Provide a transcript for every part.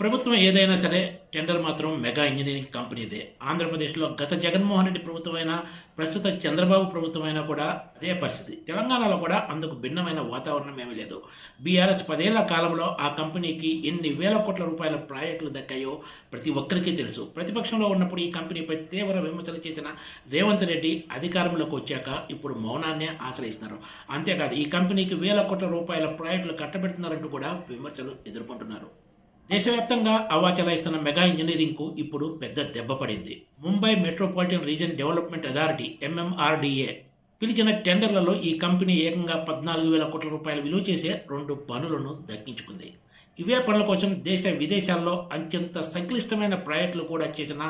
ప్రభుత్వం ఏదైనా సరే టెండర్ మాత్రం మెగా ఇంజనీరింగ్ కంపెనీదే. ఆంధ్రప్రదేశ్లో గత జగన్మోహన్ రెడ్డి ప్రభుత్వం అయినా ప్రస్తుత చంద్రబాబు ప్రభుత్వం అయినా కూడా అదే పరిస్థితి. తెలంగాణలో కూడా అందుకు భిన్నమైన వాతావరణం ఏమీ లేదు. బీఆర్ఎస్ పదేళ్ళ కాలంలో ఆ కంపెనీకి ఎన్ని వేల కోట్ల రూపాయల ప్రాజెక్టులు దక్కాయో ప్రతి ఒక్కరికి తెలుసు. ప్రతిపక్షంలో ఉన్నప్పుడు ఈ కంపెనీపై తీవ్ర విమర్శలు చేసిన రేవంత్ రెడ్డి అధికారంలోకి వచ్చాక ఇప్పుడు మౌనాన్నే ఆశ్రయిస్తున్నారు. అంతేకాదు ఈ కంపెనీకి వేల కోట్ల రూపాయల ప్రాజెక్టులు కట్టబెడుతున్నారంటూ కూడా విమర్శలు ఎదుర్కొంటున్నారు. దేశవ్యాప్తంగా అవాచలాయిస్తున్న మెగా ఇంజనీరింగ్కు ఇప్పుడు పెద్ద దెబ్బ పడింది. Mumbai Metropolitan Region Development Authority MMRDA పిలిచిన టెండర్లలో ఈ కంపెనీ ఏకంగా పద్నాలుగు వేల కోట్ల రూపాయలు విలువ చేసే రెండు పనులను దక్కించుకుంది. ఇవే పనుల కోసం దేశ విదేశాల్లో అత్యంత సంక్లిష్టమైన ప్రాజెక్టులు కూడా చేసిన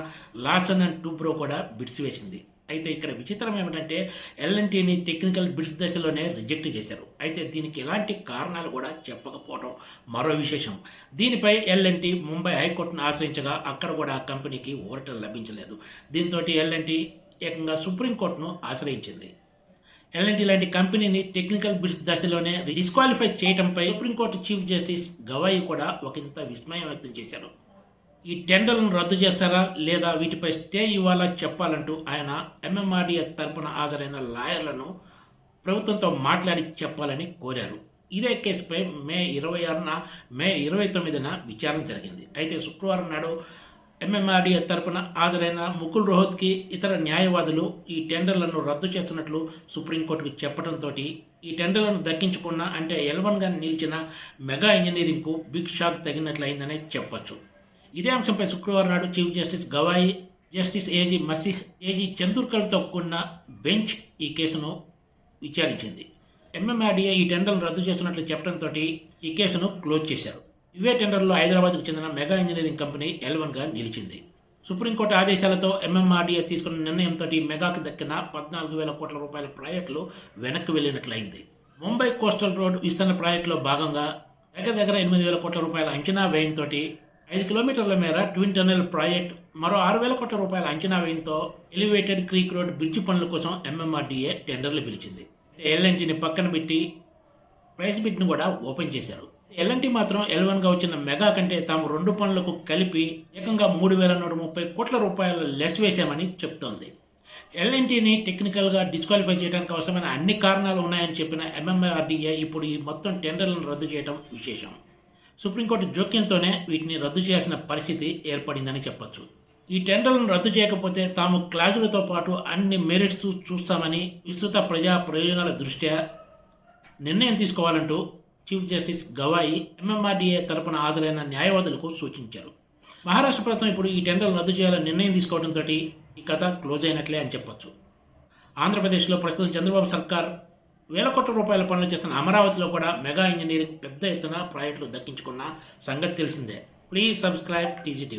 లార్సన్ అండ్ టూబ్రో కూడా బిడ్స్ వేసింది అయితే ఇక్కడ విచిత్రం ఏమిటంటే ఎల్ఎన్టీని టెక్నికల్ బిడ్స్ దశలోనే రిజెక్ట్ చేశారు. అయితే దీనికి ఎలాంటి కారణాలు కూడా చెప్పకపోవడం మరో విశేషం. దీనిపై ఎల్ఎన్టీ ముంబై హైకోర్టును ఆశ్రయించగా అక్కడ కూడా ఆ కంపెనీకి ఓరటం లభించలేదు. దీంతో ఎల్ఎన్టీ ఏకంగా సుప్రీంకోర్టును ఆశ్రయించింది. ఎల్ఎన్టీ లాంటి కంపెనీని టెక్నికల్ బిడ్స్ దశలోనే డిస్క్వాలిఫై చేయడంపై supreme court chief justice Gavai కూడా ఒకంత విస్మయం వ్యక్తం చేశారు. ఈ టెండర్లను రద్దు చేస్తారా లేదా వీటిపై స్టే ఇవ్వాలా చెప్పాలంటూ ఆయన ఎంఎంఆర్డీఏ తరపున హాజరైన లాయర్లను ప్రభుత్వంతో మాట్లాడి చెప్పాలని కోరారు. ఇదే కేసుపై మే ఇరవై ఆరున మే ఇరవై తొమ్మిదిన విచారణ జరిగింది. అయితే శుక్రవారం నాడు ఎంఎంఆర్డీఏ తరపున హాజరైన ముకుల్ రోహత్కి ఇతర న్యాయవాదులు ఈ టెండర్లను రద్దు చేస్తున్నట్లు సుప్రీంకోర్టుకు చెప్పడంతో ఈ టెండర్లను దక్కించుకున్న అంటే ఎల్వన్గా నిలిచిన మెగా ఇంజనీరింగ్కు బిగ్ షాక్ తగినట్లయిందనే చెప్పొచ్చు. ఇదే అంశంపై శుక్రవారం నాడు chief justice Gavai justice A G Masih A G చందూర్కర్తో కూడిన బెంచ్ ఈ కేసును విచారించింది. ఎంఎంఆర్డీఏ ఈ టెండర్ను రద్దు చేస్తున్నట్లు చెప్పడంతో ఈ కేసును క్లోజ్ చేశారు. ఇవే టెండర్లో హైదరాబాద్కు చెందిన మెగా ఇంజనీరింగ్ కంపెనీ ఎల్వన్గా నిలిచింది. సుప్రీంకోర్టు ఆదేశాలతో ఎంఎంఆర్డీఏ తీసుకున్న నిర్ణయంతో మెగాకు దక్కిన పద్నాలుగు వేల కోట్ల రూపాయల ప్రాజెక్టులు వెనక్కి వెళ్ళినట్లయింది. ముంబై కోస్టల్ రోడ్ విస్తరణ ప్రాజెక్టులో భాగంగా దగ్గర దగ్గర ఎనిమిది వేల కోట్ల రూపాయల అంచనా వ్యయంతో ఐదు కిలోమీటర్ల మేర ట్విన్ టనెల్ ప్రాజెక్ట్ మరో ఆరు వేల కోట్ల రూపాయల అంచనా వ్యయంతో ఎలివేటెడ్ క్రీక్ రోడ్ బ్రిడ్జి పనుల కోసం ఎంఎంఆర్డీఏ టెండర్లు పిలిచింది. ఎల్ఎన్టీని పక్కన పెట్టి ప్రైస్ బిడ్ను కూడా ఓపెన్ చేశారు. ఎల్ఎన్టీ మాత్రం ఎల్వన్గా వచ్చిన మెగా కంటే తాము రెండు పనులకు కలిపి ఏకంగా మూడు వేల నూట ముప్పై కోట్ల రూపాయలు లెస్ వేశామని చెప్తోంది. ఎల్ఎన్టీని టెక్నికల్గా డిస్క్వాలిఫై చేయడానికి అవసరమైన అన్ని కారణాలు ఉన్నాయని చెప్పిన ఎంఎంఆర్డీఏ ఇప్పుడు ఈ మొత్తం టెండర్లను రద్దు చేయడం విశేషం. సుప్రీంకోర్టు జోక్యంతోనే వీటిని రద్దు చేయాల్సిన పరిస్థితి ఏర్పడిందని చెప్పొచ్చు. ఈ టెండర్లను రద్దు చేయకపోతే తాము క్లాజులతో పాటు అన్ని మెరిట్స్ చూస్తామని విస్తృత ప్రజా ప్రయోజనాల దృష్ట్యా నిర్ణయం తీసుకోవాలంటూ చీఫ్ జస్టిస్ గవాయి ఎంఎంఆర్డీఏ తరపున హాజరైన న్యాయవాదులకు సూచించారు. మహారాష్ట్ర ప్రభుత్వం ఇప్పుడు ఈ టెండర్లు రద్దు చేయాలని నిర్ణయం తీసుకోవడంతో ఈ కథ క్లోజ్ అయినట్లే అని చెప్పొచ్చు. ఆంధ్రప్రదేశ్లో ప్రస్తుతం చంద్రబాబు సర్కార్ వేల కోట్ల రూపాయల పనులు చేస్తున్న అమరావతిలో కూడా మెగా ఇంజనీరింగ్ పెద్ద ఎత్తున ప్రాజెక్టులు దక్కించుకున్న సంగతి తెలిసిందే. Please subscribe TGTV